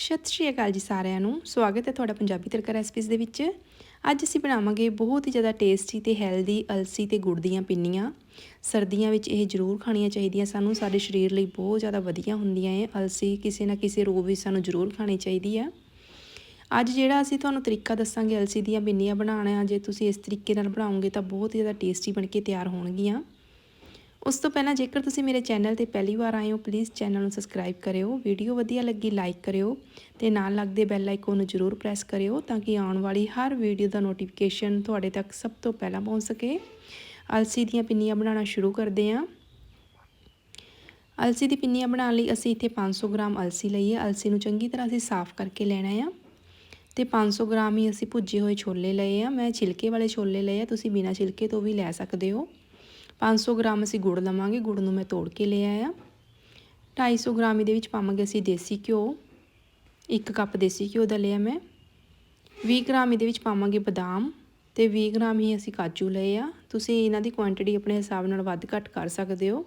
ਸਤਿ ਸ਼੍ਰੀ ਅਕਾਲ ਜੀ ਸਾਰਿਆਂ ਨੂੰ। ਸਵਾਗਤ ਹੈ ਤੁਹਾਡਾ ਪੰਜਾਬੀ ਤੜਕਾ ਰੈਸਪੀਜ਼ ਦੇ ਵਿੱਚ। ਅੱਜ ਅਸੀਂ ਬਣਾਵਾਂਗੇ ਬਹੁਤ ਹੀ ਜ਼ਿਆਦਾ ਟੇਸਟੀ ਤੇ ਹੈਲਦੀ ਅਲਸੀ ਤੇ ਗੁੜ ਦੀਆਂ ਪਿੰਨੀਆਂ। ਸਰਦੀਆਂ ਵਿੱਚ ਇਹ ਜ਼ਰੂਰ ਖਾਣੀਆਂ ਚਾਹੀਦੀਆਂ। ਸਾਨੂੰ ਸਾਡੇ ਸਰੀਰ ਲਈ ਬਹੁਤ ਜ਼ਿਆਦਾ ਵਧੀਆ ਹੁੰਦੀਆਂ ਹੈ ਅਲਸੀ ਕਿਸੇ ਨਾ ਕਿਸੇ ਰੂਪ ਵਿੱਚ ਸਾਨੂੰ ਜ਼ਰੂਰ ਖਾਣੀ ਚਾਹੀਦੀ ਹੈ। ਅੱਜ ਜਿਹੜਾ ਅਸੀਂ ਤੁਹਾਨੂੰ ਤਰੀਕਾ ਦੱਸਾਂਗੇ ਅਲਸੀ ਦੀਆਂ ਪਿੰਨੀਆਂ ਬਣਾਉਣਾ, ਜੇ ਤੁਸੀਂ ਇਸ ਤਰੀਕੇ ਨਾਲ ਬਣਾਓਗੇ ਤਾਂ ਬਹੁਤ ਹੀ ਜ਼ਿਆਦਾ ਟੇਸਟੀ ਬਣ ਕੇ ਤਿਆਰ ਹੋਣਗੀਆਂ। ਉਸ ਤੋਂ ਪਹਿਲਾਂ ਜੇਕਰ ਤੁਸੀਂ ਮੇਰੇ ਚੈਨਲ ਤੇ ਪਹਿਲੀ ਵਾਰ ਆਏ ਹੋ ਪਲੀਜ਼ ਚੈਨਲ ਨੂੰ ਸਬਸਕ੍ਰਾਈਬ ਕਰਿਓ ਵੀਡੀਓ ਵਧੀਆ ਲੱਗੀ ਲਾਈਕ ਕਰਿਓ ਤੇ ਨਾਲ ਲੱਗਦੇ ਬੈਲ ਆਈਕਨ ਨੂੰ ਜ਼ਰੂਰ ਪ੍ਰੈਸ ਕਰਿਓ ਤਾਂ ਕਿ ਆਉਣ ਵਾਲੀ ਹਰ ਵੀਡੀਓ ਦਾ ਨੋਟੀਫਿਕੇਸ਼ਨ ਤੁਹਾਡੇ ਤੱਕ ਸਭ ਤੋਂ ਪਹਿਲਾਂ ਪਹੁੰਚ ਸਕੇ। ਅਲਸੀ ਦੀਆਂ ਪਿੰਨੀਆਂ ਬਣਾਉਣਾ ਸ਼ੁਰੂ ਕਰਦੇ ਹਾਂ। ਅਲਸੀ ਦੀ ਪਿੰਨੀਆਂ ਬਣਾਉਣ ਲਈ ਅਸੀਂ ਇੱਥੇ 500 ਗ੍ਰਾਮ ਅਲਸੀ ਲਈ ਹੈ। ਅਲਸੀ ਨੂੰ ਚੰਗੀ ਤਰ੍ਹਾਂ ਅਸੀਂ ਸਾਫ਼ ਕਰਕੇ ਲੈਣਾ ਹੈ ਤੇ 500 ਗ੍ਰਾਮ ਹੀ ਅਸੀਂ ਭੁੱਜੇ ਹੋਏ ਛੋਲੇ ਲਏ ਆ। ਮੈਂ ਛਿਲਕੇ ਵਾਲੇ ਛੋਲੇ ਲਏ ਆ, ਤੁਸੀਂ ਬਿਨਾਂ ਛਿਲਕੇ ਤੋਂ ਵੀ ਲੈ ਸਕਦੇ ਹੋ। 500 ਗ੍ਰਾਮ ਅਸੀਂ ਗੁੜ ਲਵਾਂਗੇ, ਗੁੜ ਨੂੰ ਮੈਂ ਤੋੜ ਕੇ ਲਿਆ ਆ 250 ਗ੍ਰਾਮ ਇਹਦੇ ਵਿੱਚ ਪਾਵਾਂਗੇ ਅਸੀਂ ਦੇਸੀ ਘਿਓ 1 ਕੱਪ ਦੇਸੀ ਘਿਓ ਦਾ ਲਿਆ ਮੈਂ। 20 ਗ੍ਰਾਮ ਇਹਦੇ ਵਿੱਚ ਪਾਵਾਂਗੇ ਬਦਾਮ ਤੇ 20 ਗ੍ਰਾਮ ਹੀ ਅਸੀਂ ਕਾਜੂ ਲਏ ਆ। ਤੁਸੀਂ ਇਹਨਾਂ ਦੀ ਕੁਆਂਟੀਟੀ ਆਪਣੇ ਹਿਸਾਬ ਨਾਲ ਵੱਧ ਘੱਟ ਕਰ ਸਕਦੇ ਹੋ।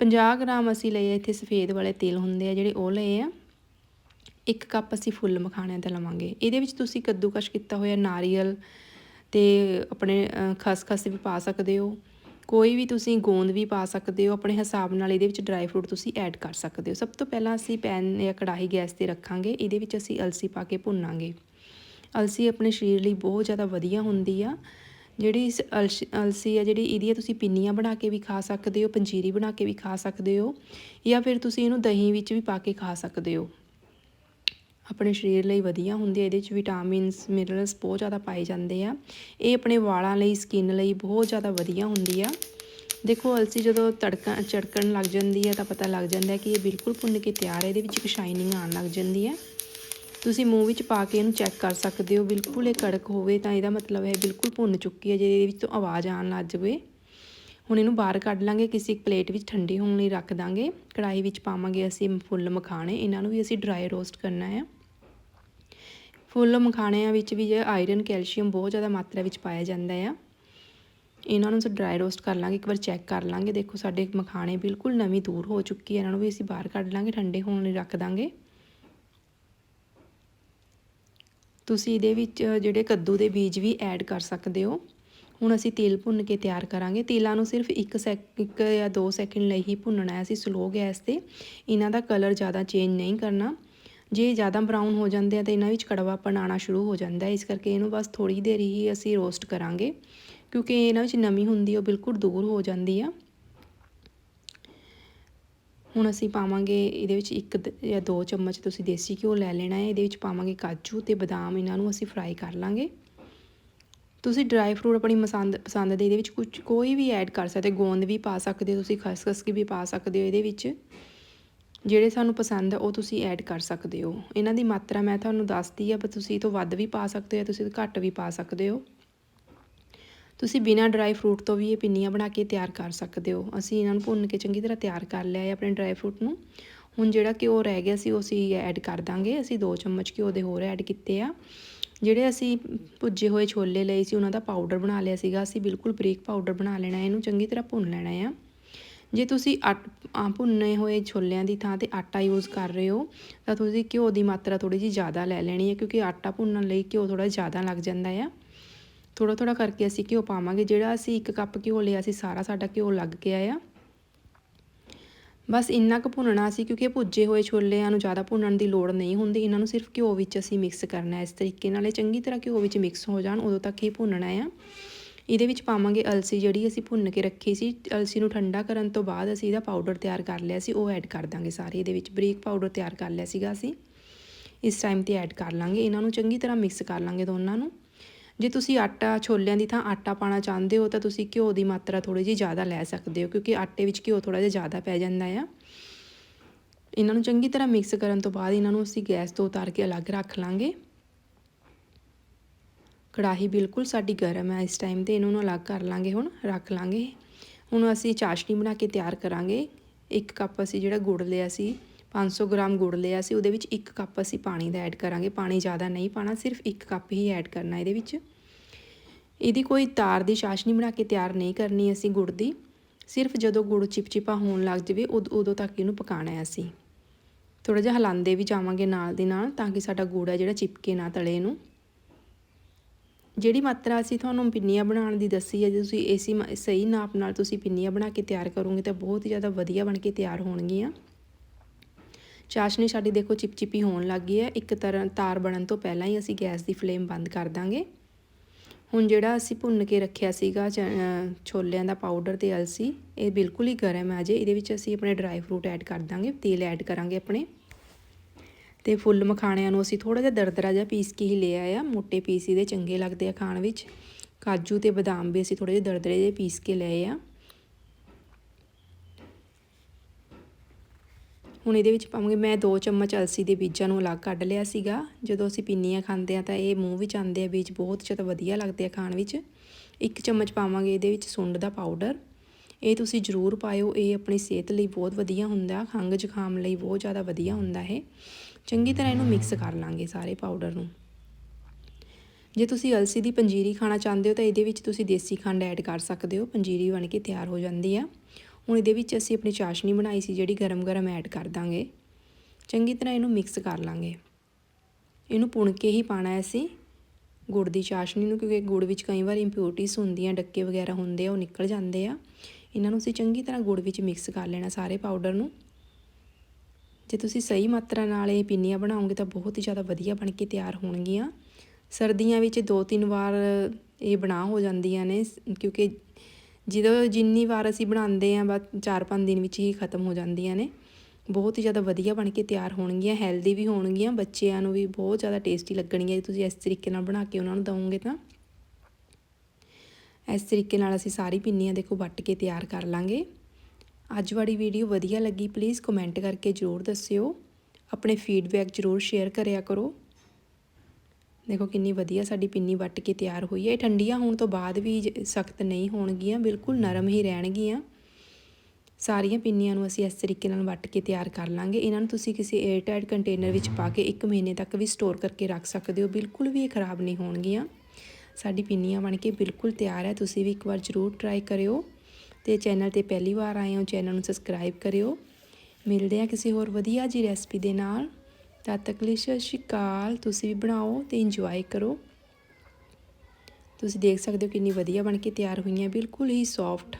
50 ਗ੍ਰਾਮ ਅਸੀਂ ਲਏ ਇੱਥੇ ਸਫੇਦ ਵਾਲੇ ਤੇਲ ਹੁੰਦੇ ਆ ਜਿਹੜੇ ਉਹ ਲਏ ਆ। ਇੱਕ ਕੱਪ ਅਸੀਂ ਫੁੱਲ ਮਖਾਣਿਆਂ ਦਾ ਲਵਾਂਗੇ। ਇਹਦੇ ਵਿੱਚ ਤੁਸੀਂ ਕੱਦੂਕਸ਼ ਕੀਤਾ ਹੋਇਆ ਨਾਰੀਅਲ ਤੇ ਆਪਣੇ ਖਸਖਸ ਵੀ ਪਾ ਸਕਦੇ ਹੋ। ਕੋਈ ਵੀ ਤੁਸੀਂ ਗੋਂਦ ਵੀ ਪਾ ਸਕਦੇ ਹੋ, ਆਪਣੇ ਹਿਸਾਬ ਨਾਲ ਇਹਦੇ ਵਿੱਚ ਡਰਾਈ ਫਰੂਟ ਤੁਸੀਂ ਐਡ ਕਰ ਸਕਦੇ ਹੋ। ਸਭ ਤੋਂ ਪਹਿਲਾਂ ਅਸੀਂ ਪੈਨ ਜਾਂ ਕੜਾਹੀ ਗੈਸ ਤੇ ਰੱਖਾਂਗੇ, ਇਹਦੇ ਵਿੱਚ ਅਸੀਂ ਅਲਸੀ ਪਾ ਕੇ ਭੁੰਨਾਂਗੇ। ਅਲਸੀ ਆਪਣੇ ਸਰੀਰ ਲਈ ਬਹੁਤ ਜ਼ਿਆਦਾ ਵਧੀਆ ਹੁੰਦੀ ਆ। ਜਿਹੜੀ ਇਸ ਅਲਸੀ ਆ, ਜਿਹੜੀ ਇਹਦੀਆਂ ਤੁਸੀਂ ਪਿੰਨੀਆਂ ਬਣਾ ਕੇ ਵੀ ਖਾ ਸਕਦੇ ਹੋ, ਪੰਜੀਰੀ ਬਣਾ ਕੇ ਵੀ ਖਾ ਸਕਦੇ ਹੋ, ਜਾਂ ਫਿਰ ਤੁਸੀਂ ਇਹਨੂੰ ਦਹੀਂ ਵਿੱਚ ਵੀ ਪਾ ਕੇ ਖਾ ਸਕਦੇ ਹੋ। ਆਪਣੇ ਸਰੀਰ ਲਈ ਵਧੀਆ ਹੁੰਦੇ ਹੈ ਇਹਦੇ 'ਚ ਵਿਟਾਮਿਨਸ ਮਿਨਰਲਸ ਬਹੁਤ ਜ਼ਿਆਦਾ ਪਾਏ ਜਾਂਦੇ ਆ। ਇਹ ਆਪਣੇ ਵਾਲਾਂ ਲਈ ਸਕਿਨ ਲਈ ਬਹੁਤ ਜ਼ਿਆਦਾ ਵਧੀਆ ਹੁੰਦੀ ਆ। ਦੇਖੋ, ਅਲਸੀ ਜਦੋਂ ਤੜਕਾ, ਚੜਕਣ ਲੱਗ ਜਾਂਦੀ ਹੈ ਤਾਂ ਪਤਾ ਲੱਗ ਜਾਂਦਾ ਕਿ ਇਹ ਬਿਲਕੁਲ ਭੁੰਨ ਕੇ ਤਿਆਰ ਹੈ ਇਹਦੇ ਵਿੱਚ ਇੱਕ ਸ਼ਾਈਨਿੰਗ ਆਉਣ ਲੱਗ ਜਾਂਦੀ ਹੈ ਤੁਸੀਂ ਮੂੰਹ ਵਿੱਚ ਪਾ ਕੇ ਇਹਨੂੰ ਚੈੱਕ ਕਰ ਸਕਦੇ ਹੋ, ਬਿਲਕੁਲ ਇਹ ਕੜਕ ਹੋਵੇ ਤਾਂ ਇਹਦਾ ਮਤਲਬ ਹੈ ਬਿਲਕੁਲ ਭੁੰਨ ਚੁੱਕੀ ਹੈ ਜੇ ਇਹਦੇ ਵਿੱਚੋਂ ਆਵਾਜ਼ ਆਉਣ ਲੱਗ ਜਾਵੇ। ਹੁਣ ਇਹਨੂੰ ਬਾਹਰ ਕੱਢ ਲਾਂਗੇ, ਕਿਸੇ ਇੱਕ ਪਲੇਟ ਵਿੱਚ ਠੰਡੀ ਹੋਣ ਲਈ ਰੱਖ ਦਾਂਗੇ। ਕੜਾਈ ਵਿੱਚ ਪਾਵਾਂਗੇ ਅਸੀਂ ਫੁੱਲ ਮਖਾਣੇ, ਇਹਨਾਂ ਨੂੰ ਵੀ ਅਸੀਂ ਡਰਾਈ ਰੋਸਟ ਕਰਨਾ ਹੈ ਫੁੱਲ ਮਖਾਣਿਆਂ ਵਿੱਚ ਵੀ ਜੇ ਆਇਰਨ ਕੈਲਸ਼ੀਅਮ ਬਹੁਤ ਜ਼ਿਆਦਾ ਮਾਤਰਾ ਵਿੱਚ ਪਾਇਆ ਜਾਂਦਾ ਆ। ਇਹਨਾਂ ਨੂੰ ਅਸੀਂ ਡਰਾਈ ਰੋਸਟ ਕਰ ਲਾਂਗੇ, ਇੱਕ ਵਾਰ ਚੈੱਕ ਕਰ ਲਾਂਗੇ। ਦੇਖੋ ਸਾਡੇ ਮਖਾਣੇ ਬਿਲਕੁਲ ਨਵੀਂ ਦੂਰ ਹੋ ਚੁੱਕੀ ਹੈ ਇਹਨਾਂ ਨੂੰ ਵੀ ਅਸੀਂ ਬਾਹਰ ਕੱਢ ਲਾਂਗੇ, ਠੰਡੇ ਹੋਣ ਲਈ ਰੱਖ ਦਾਂਗੇ। ਤੁਸੀਂ ਇਹਦੇ ਵਿੱਚ ਜਿਹੜੇ ਕੱਦੂ ਦੇ ਬੀਜ ਵੀ ਐਡ ਕਰ ਸਕਦੇ ਹੋ। ਹੁਣ ਅਸੀਂ ਤੇਲ ਭੁੰਨ ਕੇ ਤਿਆਰ ਕਰਾਂਗੇ। ਤੇਲਾਂ ਨੂੰ ਸਿਰਫ 1 ਸੈਕ 1 ਜਾਂ 2 ਸੈਕਿੰਡ ਲਈ ਹੀ ਭੁੰਨਣਾ ਹੈ। ਅਸੀਂ ਸਲੋ ਗੈਸ ਤੇ ਇਹਨਾਂ ਦਾ ਕਲਰ ਜ਼ਿਆਦਾ ਚੇਂਜ ਨਹੀਂ ਕਰਨਾ। ਜੇ ਜ਼ਿਆਦਾ ਬਰਾਊਨ ਹੋ ਜਾਂਦੇ ਆ ਤਾਂ ਇਹਨਾਂ ਵਿੱਚ ਕੜਵਾਪਣ ਆਉਣਾ ਸ਼ੁਰੂ ਹੋ ਜਾਂਦਾ ਇਸ ਕਰਕੇ ਇਹਨੂੰ ਬਸ ਥੋੜੀ ਦੇਰ ਹੀ ਅਸੀਂ ਰੋਸਟ ਕਰਾਂਗੇ, ਕਿਉਂਕਿ ਇਹਨਾਂ ਵਿੱਚ ਨਮੀ ਹੁੰਦੀ ਉਹ ਬਿਲਕੁਲ ਦੂਰ ਹੋ ਜਾਂਦੀ ਆ। ਹੁਣ ਅਸੀਂ ਪਾਵਾਂਗੇ ਇਹਦੇ ਵਿੱਚ ਇੱਕ ਜਾਂ ਦੋ ਚਮਚ ਤੁਸੀਂ ਦੇਸੀ ਘਿਓ ਲੈ ਲੈਣਾ ਹੈ। ਇਹਦੇ ਵਿੱਚ ਪਾਵਾਂਗੇ ਕਾਜੂ ਤੇ ਬਦਾਮ, ਇਹਨਾਂ ਨੂੰ ਅਸੀਂ ਫਰਾਈ ਕਰ ਲਾਂਗੇ। ਤੁਸੀਂ ਡਰਾਈ ਫਰੂਟ ਆਪਣੀ ਪਸੰਦ ਪਸੰਦ ਦੇ ਇਹਦੇ ਵਿੱਚ ਕੁਝ ਕੋਈ ਵੀ ਐਡ ਕਰ ਸਕਦੇ ਗੋਂਦ ਵੀ ਪਾ ਸਕਦੇ ਹੋ ਤੁਸੀਂ, ਖਸਖਸ ਵੀ ਪਾ ਸਕਦੇ ਹੋ ਇਹਦੇ ਵਿੱਚ। ਜਿਹੜੇ ਸਾਨੂੰ ਪਸੰਦ ਆ, ਉਹ ਤੁਸੀਂ ਐਡ ਕਰ ਸਕਦੇ ਹੋ। ਇਹਨਾਂ ਦੀ ਮਾਤਰਾ ਮੈਂ ਤੁਹਾਨੂੰ ਦੱਸਦੀ ਆ, ਪਰ ਤੁਸੀਂ ਇਹ ਤੋਂ ਵੱਧ ਵੀ ਪਾ ਸਕਦੇ ਹੋ ਤੁਸੀਂ ਘੱਟ ਵੀ ਪਾ ਸਕਦੇ ਹੋ। ਤੁਸੀਂ ਬਿਨਾਂ ਡਰਾਈ ਫਰੂਟ ਤੋਂ ਵੀ ਇਹ ਪਿੰਨੀਆਂ ਬਣਾ ਕੇ ਤਿਆਰ ਕਰ ਸਕਦੇ ਹੋ। ਅਸੀਂ ਇਹਨਾਂ ਨੂੰ ਭੁੰਨ ਕੇ ਚੰਗੀ ਤਰ੍ਹਾਂ ਤਿਆਰ ਕਰ ਲਿਆ ਹੈ ਆਪਣੇ ਡਰਾਈ ਫਰੂਟ ਨੂੰ। ਹੁਣ ਜਿਹੜਾ ਘਿਓ ਰਹਿ ਗਿਆ ਸੀ, ਉਹ ਅਸੀਂ ਐਡ ਕਰ ਦਾਂਗੇ। ਅਸੀਂ 2 ਚਮਚ ਘਿਓ ਦੇ ਹੋਰ ਐਡ ਕੀਤੇ ਆ। ਜਿਹੜੇ ਅਸੀਂ ਭੁੱਜੇ ਹੋਏ ਛੋਲੇ ਲਏ ਸੀ, ਉਹਨਾਂ ਦਾ ਪਾਊਡਰ ਬਣਾ ਲਿਆ ਸੀਗਾ। ਅਸੀਂ ਬਿਲਕੁਲ ਬਰੀਕ ਪਾਊਡਰ ਬਣਾ ਲੈਣਾ ਇਹਨੂੰ ਚੰਗੀ ਤਰ੍ਹਾਂ ਭੁੰਨ ਲੈਣਾ ਆ ਜੇ ਤੁਸੀਂ ਆਟ ਭੁੰਨੇ ਹੋਏ ਛੋਲਿਆਂ ਦੀ ਥਾਂ ਤੇ ਆਟਾ ਯੂਜ਼ ਕਰ ਰਹੇ ਹੋ, ਤਾਂ ਤੁਸੀਂ ਘਿਓ ਦੀ ਮਾਤਰਾ ਥੋੜੀ ਜਿਹੀ ਜ਼ਿਆਦਾ ਲੈ ਲੈਣੀ ਹੈ, ਕਿਉਂਕਿ ਆਟਾ ਭੁੰਨਣ ਲਈ ਘਿਓ ਥੋੜਾ ਜ਼ਿਆਦਾ ਲੱਗ ਜਾਂਦਾ ਆ। ਥੋੜਾ ਥੋੜਾ ਕਰਕੇ ਅਸੀਂ ਘਿਓ ਪਾਵਾਂਗੇ, ਜਿਹੜਾ ਅਸੀਂ ਇੱਕ ਕੱਪ ਘਿਓ ਲਿਆ ਸੀ, ਸਾਰਾ ਸਾਡਾ ਘਿਓ ਲੱਗ ਗਿਆ ਆ। ਬਸ ਇੰਨਾ ਕੁ ਭੁੰਨਣਾ ਸੀ, ਕਿਉਂਕਿ ਭੁੱਜੇ ਹੋਏ ਛੋਲਿਆਂ ਨੂੰ ਜ਼ਿਆਦਾ ਭੁੰਨਣ ਦੀ ਲੋੜ ਨਹੀਂ ਹੁੰਦੀ, ਇਹਨਾਂ ਨੂੰ ਸਿਰਫ ਘਿਓ ਵਿੱਚ ਅਸੀਂ ਮਿਕਸ ਕਰਨਾ ਇਸ ਤਰੀਕੇ ਨਾਲ ਇਹ ਚੰਗੀ ਤਰ੍ਹਾਂ ਘਿਓ ਵਿੱਚ ਮਿਕਸ ਹੋ ਜਾਣ, ਉਦੋਂ ਤੱਕ ਹੀ ਭੁੰਨਣਾ ਆ। ਇਹਦੇ ਵਿੱਚ ਪਾਵਾਂਗੇ ਅਲਸੀ ਜਿਹੜੀ ਅਸੀਂ ਭੁੰਨ ਕੇ ਰੱਖੀ ਸੀ, ਅਲਸੀ ਨੂੰ ਠੰਡਾ ਕਰਨ ਤੋਂ ਬਾਅਦ ਅਸੀਂ ਇਹਦਾ ਪਾਊਡਰ ਤਿਆਰ ਕਰ ਲਿਆ ਸੀ, ਉਹ ਐਡ ਕਰ ਦਾਂਗੇ ਸਾਰੇ ਇਹਦੇ ਵਿੱਚ, ਬਰੀਕ ਪਾਊਡਰ ਤਿਆਰ ਕਰ ਲਿਆ ਸੀਗਾ ਅਸੀਂ। ਇਸ ਟਾਈਮ ਤੇ ਐਡ ਕਰ ਲਾਂਗੇ, ਇਹਨਾਂ ਨੂੰ ਚੰਗੀ ਤਰ੍ਹਾਂ ਮਿਕਸ ਕਰ ਲਾਂਗੇ ਦੋਨਾਂ ਨੂੰ। ਜੇ ਤੁਸੀਂ ਆਟਾ ਛੋਲਿਆਂ ਦੀ ਥਾਂ ਆਟਾ ਪਾਣਾ ਚਾਹੁੰਦੇ ਹੋ ਤਾਂ ਤੁਸੀਂ ਘਿਓ ਦੀ ਮਾਤਰਾ ਥੋੜੀ ਜਿਹੀ ਜ਼ਿਆਦਾ ਲੈ ਸਕਦੇ ਹੋ, ਕਿਉਂਕਿ ਆਟੇ ਵਿੱਚ ਘਿਓ ਥੋੜਾ ਜਿਹਾ ਜ਼ਿਆਦਾ ਪੈ ਜਾਂਦਾ ਆ। ਇਹਨਾਂ ਨੂੰ ਚੰਗੀ ਤਰ੍ਹਾਂ ਮਿਕਸ ਕਰਨ ਤੋਂ ਬਾਅਦ ਇਹਨਾਂ ਨੂੰ ਅਸੀਂ ਗੈਸ ਤੋਂ ਉਤਾਰ ਕੇ ਅਲੱਗ ਰੱਖ ਲਾਂਗੇ। ਕੜਾਹੀ ਬਿਲਕੁਲ ਸਾਡੀ ਗਰਮ ਹੈ। ਇਸ ਟਾਈਮ ਤੇ ਇਹਨੂੰ ਨੂੰ ਅਲੱਗ ਕਰ ਲਾਂਗੇ ਹੁਣ, ਰੱਖ ਲਾਂਗੇ। ਹੁਣ ਅਸੀਂ ਚਾਸ਼ਨੀ ਬਣਾ ਕੇ ਤਿਆਰ ਕਰਾਂਗੇ। ਇੱਕ ਕੱਪ ਅਸੀਂ ਜਿਹੜਾ ਗੁੜ ਲਿਆ ਸੀ 500 ਗ੍ਰਾਮ ਗੁੜ ਲਿਆ ਸੀ, ਉਹਦੇ ਵਿੱਚ ਇੱਕ ਕੱਪ ਅਸੀਂ ਪਾਣੀ ਦਾ ਐਡ ਕਰਾਂਗੇ। ਪਾਣੀ ਜ਼ਿਆਦਾ ਨਹੀਂ ਪਾਣਾ, ਸਿਰਫ ਇੱਕ ਕੱਪ ਹੀ ਐਡ ਕਰਨਾ ਇਹਦੇ ਵਿੱਚ। ਇਹਦੀ ਕੋਈ ਤਾਰ ਦੀ ਚਾਸ਼ਨੀ ਬਣਾ ਕੇ ਤਿਆਰ ਨਹੀਂ ਕਰਨੀ ਅਸੀਂ ਗੁੜ ਦੀ। ਸਿਰਫ ਜਦੋਂ ਗੁੜ ਚਿਪਚਿਪਾ ਹੋਣ ਲੱਗ ਜਵੇ, ਉਦੋਂ ਤੱਕ ਇਹਨੂੰ ਪਕਾਣਾ ਹੈ ਅਸੀਂ। ਥੋੜਾ ਜਿਹਾ ਹਲਾਉਂਦੇ ਵੀ ਜਾਵਾਂਗੇ ਨਾਲ ਦੀ ਨਾਲ, ਤਾਂ ਕਿ ਸਾਡਾ ਗੁੜ ਹੈ ਜਿਹੜਾ ਚਿਪਕੇ ਨਾ ਤਲੇ ਨੂੰ ਜਿਹੜੀ ਮਾਤਰਾ ਅਸੀਂ ਤੁਹਾਨੂੰ ਪਿੰਨੀਆਂ ਬਣਾਉਣ ਦੀ ਦੱਸੀ ਹੈ, ਜੇ ਤੁਸੀਂ ਏਸੀ ਸਹੀ ਨਾਪ ਨਾਲ ਤੁਸੀਂ ਪਿੰਨੀਆਂ ਬਣਾ ਕੇ ਤਿਆਰ ਕਰੋਗੇ ਤਾਂ ਬਹੁਤ ਹੀ ਜ਼ਿਆਦਾ ਵਧੀਆ ਬਣ ਕੇ ਤਿਆਰ ਹੋਣਗੀਆਂ। ਚਾਸ਼ਨੀ ਸਾਡੀ ਦੇਖੋ ਚਿਪਚਿਪੀ ਹੋਣ ਲੱਗ ਗਈ ਹੈ। ਇੱਕ ਤਰ੍ਹਾਂ ਤਾਰ ਬਣਨ ਤੋਂ ਪਹਿਲਾਂ ਹੀ ਅਸੀਂ ਗੈਸ ਦੀ ਫਲੇਮ ਬੰਦ ਕਰ ਦਾਂਗੇ। ਹੁਣ ਜਿਹੜਾ ਅਸੀਂ ਭੁੰਨ ਕੇ ਰੱਖਿਆ ਸੀਗਾ ਛੋਲਿਆਂ ਦਾ ਪਾਊਡਰ ਤੇ ਅਲਸੀ, ਇਹ ਬਿਲਕੁਲ ਹੀ ਗਰਮ ਹੈ ਅਜੇ। ਇਹਦੇ ਵਿੱਚ ਅਸੀਂ ਆਪਣੇ ਡਰਾਈ ਫਰੂਟ ਐਡ ਕਰ ਦਾਂਗੇ, ਤੇਲ ਐਡ ਕਰਾਂਗੇ ਆਪਣੇ। ਤੇ ਫੁੱਲ ਮਖਾਣਿਆਂ ਨੂੰ ਅਸੀਂ ਥੋੜਾ ਜਿਹਾ ਦਰਦਰਾ ਜਿਹਾ ਪੀਸ ਕੇ ਹੀ ਲੈ ਆਇਆ ਮੋٹے ਪੀਸ ਇਹਦੇ ਚੰਗੇ ਲੱਗਦੇ ਆ ਖਾਣ ਵਿੱਚ। ਕਾਜੂ ਤੇ ਬਦਾਮ ਵੀ ਅਸੀਂ ਥੋੜੇ ਜਿਹੇ ਦਰਦਰੇ ਜਿਹੇ ਪੀਸ ਕੇ ਲਏ ਆ। ਹੁਣ ਇਹਦੇ ਵਿੱਚ ਪਾਵਾਂਗੇ, ਮੈਂ 2 ਚਮਚ ਅਲਸੀ ਦੇ ਬੀਜਾਂ ਨੂੰ ਅਲੱਗ ਕੱਢ ਲਿਆ ਸੀਗਾ। ਜਦੋਂ ਅਸੀਂ ਪਿੰਨੀਆਂ ਖਾਂਦੇ ਆ ਤਾਂ ਇਹ ਮੂੰਹ ਵਿੱਚ ਆਉਂਦੇ ਆ, ਬੀਜ ਬਹੁਤ ਜ਼ਿਆਦਾ ਵਧੀਆ ਲੱਗਦੇ ਆ ਖਾਣ ਵਿੱਚ। ਇੱਕ ਚਮਚ ਪਾਵਾਂਗੇ ਇਹਦੇ ਵਿੱਚ ਸੁੰਡ ਦਾ ਪਾਊਡਰ। ਇਹ ਤੁਸੀਂ ਜ਼ਰੂਰ ਪਾਇਓ, ਇਹ ਆਪਣੀ ਸਿਹਤ ਲਈ ਬਹੁਤ ਵਧੀਆ ਹੁੰਦਾ ਖੰਗ ਜ਼ੁਕਾਮ ਲਈ ਬਹੁਤ ਜ਼ਿਆਦਾ ਵਧੀਆ ਹੁੰਦਾ ਹੈ ਚੰਗੀ ਤਰ੍ਹਾਂ ਇਹਨੂੰ ਮਿਕਸ ਕਰ ਲਾਂਗੇ ਸਾਰੇ ਪਾਊਡਰ ਨੂੰ। ਜੇ ਤੁਸੀਂ ਅਲਸੀ ਦੀ ਪੰਜੀਰੀ ਖਾਣਾ ਚਾਹੁੰਦੇ ਹੋ ਤਾਂ ਇਹਦੇ ਵਿੱਚ ਤੁਸੀਂ ਦੇਸੀ ਖੰਡ ਐਡ ਕਰ ਸਕਦੇ ਹੋ, ਪੰਜੀਰੀ ਬਣ ਕੇ ਤਿਆਰ ਹੋ ਜਾਂਦੀ ਆ। ਹੁਣ ਇਹਦੇ ਵਿੱਚ ਅਸੀਂ ਆਪਣੀ ਚਾਸ਼ਨੀ ਬਣਾਈ ਸੀ ਜਿਹੜੀ ਗਰਮ-ਗਰਮ ਐਡ ਕਰ ਦਾਂਗੇ। ਚੰਗੀ ਤਰ੍ਹਾਂ ਇਹਨੂੰ ਮਿਕਸ ਕਰ ਲਾਂਗੇ। ਇਹਨੂੰ ਪੁਣ ਕੇ ਹੀ ਪਾਣਾ ਹੈ ਅਸੀਂ ਗੁੜ ਦੀ ਚਾਸ਼ਨੀ ਨੂੰ, ਕਿਉਂਕਿ ਗੁੜ ਵਿੱਚ ਕਈ ਵਾਰ ਇੰਪਿਉਰਟੀਜ਼ ਹੁੰਦੀਆਂ, ਡੱਕੇ ਵਗੈਰਾ ਹੁੰਦੇ ਆ, ਉਹ ਨਿਕਲ ਜਾਂਦੇ ਆ। ਇਹਨਾਂ ਨੂੰ ਅਸੀਂ ਚੰਗੀ ਤਰ੍ਹਾਂ ਗੁੜ ਵਿੱਚ ਮਿਕਸ ਕਰ ਲੈਣਾ ਸਾਰੇ ਪਾਊਡਰ ਨੂੰ। ਜੇ ਤੁਸੀਂ ਸਹੀ ਮਾਤਰਾ ਨਾਲ ਇਹ ਪਿੰਨੀਆਂ ਬਣਾਓਗੇ ਤਾਂ ਬਹੁਤ ਹੀ ਜ਼ਿਆਦਾ ਵਧੀਆ ਬਣ ਕੇ ਤਿਆਰ ਹੋਣਗੀਆਂ। ਸਰਦੀਆਂ ਵਿੱਚ ਦੋ ਤਿੰਨ ਵਾਰ ਇਹ ਬਣਾ ਹੋ ਜਾਂਦੀਆਂ ਨੇ, ਕਿਉਂਕਿ ਜਦੋਂ ਜਿੰਨੀ ਵਾਰ ਅਸੀਂ ਬਣਾਉਂਦੇ ਆ ਬਸ 4-5 ਦਿਨ ਵਿੱਚ ਹੀ ਖਤਮ ਹੋ ਜਾਂਦੀਆਂ ਨੇ। ਬਹੁਤ ਹੀ ਜ਼ਿਆਦਾ ਵਧੀਆ ਬਣ ਕੇ ਤਿਆਰ ਹੋਣਗੀਆਂ, ਹੈਲਦੀ ਵੀ ਹੋਣਗੀਆਂ, ਬੱਚਿਆਂ ਨੂੰ ਵੀ ਬਹੁਤ ਜ਼ਿਆਦਾ ਟੇਸਟੀ ਲੱਗਣਗੀਆਂ। ਜੇ ਤੁਸੀਂ ਇਸ ਤਰੀਕੇ ਨਾਲ ਬਣਾ ਕੇ ਉਹਨਾਂ ਨੂੰ ਦਵੋਗੇ ਤਾਂ। ਇਸ ਤਰੀਕੇ ਨਾਲ ਅਸੀਂ ਸਾਰੀ ਪਿੰਨੀਆਂ ਦੇਖੋ ਵੱਟ ਕੇ ਤਿਆਰ ਕਰ ਲਾਂਗੇ। ਅੱਜ ਵਾਲੀ ਵੀਡੀਓ ਵਧੀਆ ਲੱਗੀ ਪਲੀਜ਼ ਕਮੈਂਟ ਕਰਕੇ ਜ਼ਰੂਰ ਦੱਸਿਓ। ਆਪਣੇ ਫੀਡਬੈਕ ਜ਼ਰੂਰ ਸ਼ੇਅਰ ਕਰਿਆ ਕਰੋ। ਦੇਖੋ ਕਿੰਨੀ ਵਧੀਆ ਸਾਡੀ ਪਿੰਨੀ ਵੱਟ ਕੇ ਤਿਆਰ ਹੋਈ ਹੈ। ਇਹ ਠੰਡੀਆਂ ਹੋਣ ਤੋਂ ਬਾਅਦ ਵੀ ਸਖਤ ਨਹੀਂ ਹੋਣਗੀਆਂ, ਬਿਲਕੁਲ ਨਰਮ ਹੀ ਰਹਿਣਗੀਆਂ। ਸਾਰੀਆਂ ਪਿੰਨੀਆਂ ਨੂੰ ਅਸੀਂ ਇਸ ਤਰੀਕੇ ਨਾਲ ਵੱਟ ਕੇ ਤਿਆਰ ਕਰ ਲਾਂਗੇ। ਇਹਨਾਂ ਨੂੰ ਤੁਸੀਂ ਕਿਸੇ 에ਅਰਟਾਈਟ ਕੰਟੇਨਰ ਵਿੱਚ ਪਾ ਕੇ 1 ਮਹੀਨੇ ਤੱਕ ਵੀ ਸਟੋਰ ਕਰਕੇ ਰੱਖ ਸਕਦੇ ਹੋ। ਬਿਲਕੁਲ ਵੀ ਇਹ ਖਰਾਬ ਨਹੀਂ ਹੋਣਗੀਆਂ। ਸਾਡੀ ਪਿੰਨੀਆਂ ਬਣ ਕੇ ਬਿਲਕੁਲ ਤਿਆਰ ਹੈ। ਤੁਸੀਂ ਵੀ ਇੱਕ ਵਾਰ ਜ਼ਰੂਰ ਟਰਾਈ ਕਰਿਓ। ਤੇ ਚੈਨਲ ਤੇ ਪਹਿਲੀ ਵਾਰ ਆਏ ਹੋ ਚੈਨਲ ਨੂੰ ਸਬਸਕ੍ਰਾਈਬ ਕਰਿਓ। ਮਿਲਦੇ ਆ ਕਿਸੇ ਹੋਰ ਵਧੀਆ ਜੀ ਰੈਸਪੀ ਦੇ ਨਾਲ। ਤਦ ਤੱਕ ਲਈ ਸਤਿ ਸ਼੍ਰੀ ਅਕਾਲ। ਤੁਸੀਂ ਵੀ ਬਣਾਓ ਤੇ ਇੰਜੋਏ ਕਰੋ। ਤੁਸੀਂ ਦੇਖ ਸਕਦੇ ਹੋ ਕਿੰਨੀ ਵਧੀਆ ਬਣ ਕੇ ਤਿਆਰ ਹੋਈਆਂ, ਬਿਲਕੁਲ ਹੀ ਸੌਫਟ